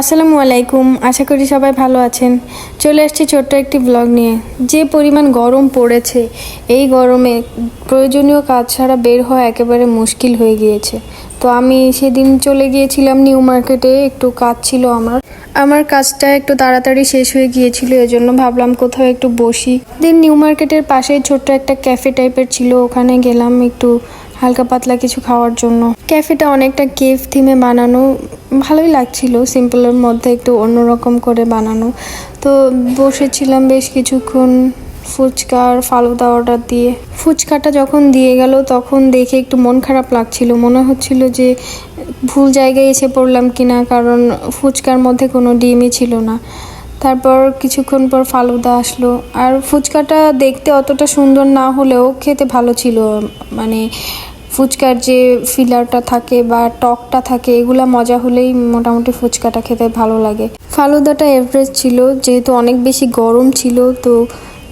আসসালামু আলাইকুম, আশা করি সবাই ভালো আছেন। চলে আসছি ছোট্ট একটি ব্লগ নিয়ে। যে পরিমাণ গরম পড়েছে, এই গরমে প্রয়োজনীয় কাজ ছাড়া বের হওয়া একেবারে মুশকিল হয়ে গিয়েছে। তো আমি সেদিন চলে গিয়েছিলাম নিউ মার্কেটে, একটু কাজ ছিল আমার। আমার কাজটা একটু তাড়াতাড়ি শেষ হয়ে গিয়েছিল, এজন্য ভাবলাম কোথাও একটু বসি। দিন নিউ মার্কেটের পাশেই ছোট্ট একটা ক্যাফে টাইপের ছিল, ওখানে গেলাম একটু হালকা পাতলা কিছু খাওয়ার জন্য। ক্যাফেটা অনেকটা কেফ থিমে বানানো ভালোই লাগছিল, সিম্পলের মধ্যে একটু অন্যরকম করে বানানো। তো বসেছিলাম বেশ কিছুক্ষণ ফুচকা আর ফালুদা অর্ডার দিয়ে। ফুচকাটা যখন দিয়ে গেল, তখন দেখে একটু মন খারাপ লাগছিল। মনে হচ্ছিল যে ভুল জায়গায় এসে পড়লাম কিনা, কারণ ফুচকার মধ্যে কোনো ডিমই ছিল না। তারপর কিছুক্ষণ পর ফালুদা আসলো। আর ফুচকাটা দেখতে অতটা সুন্দর না হলেও খেতে ভালো ছিল মানে ফুচকার যে ফিলারটা থাকে বা টকটা থাকে, এগুলা মজা হলেই মোটামুটি ফুচকাটা খেতে ভালো লাগে। ফালুদাটা এভারেজ ছিল, যেহেতু অনেক বেশি গরম ছিল, তো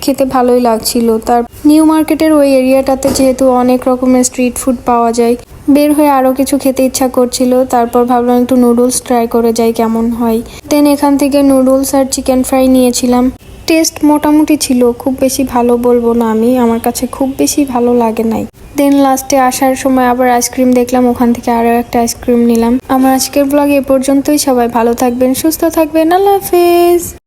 খেতে ভালোই লাগছিল। তার নিউ মার্কেটের ওই এরিয়াটাতে যেহেতু অনেক রকমের স্ট্রিট ফুড পাওয়া যায়, বের হয়ে আরও কিছু খেতে ইচ্ছা করছিল। তারপর ভাবলাম একটু নুডলস ট্রাই করে যাই কেমন হয়। দেন এখান থেকে নুডলস আর চিকেন ফ্রাই নিয়েছিলাম। টেস্ট মোটামুটি ছিল, খুব বেশি ভালো বলব না আমি, আমার কাছে খুব বেশি ভালো লাগে নাই। দেন লাস্টে আসার সময় আবার আইসক্রিম দেখলাম, ওখান থেকে আরও একটা আইসক্রিম নিলাম। আমার আজকের ব্লগ এ পর্যন্তই, সবাই ভালো থাকবেন, সুস্থ থাকবেন, আল্লাহ হাফেজ।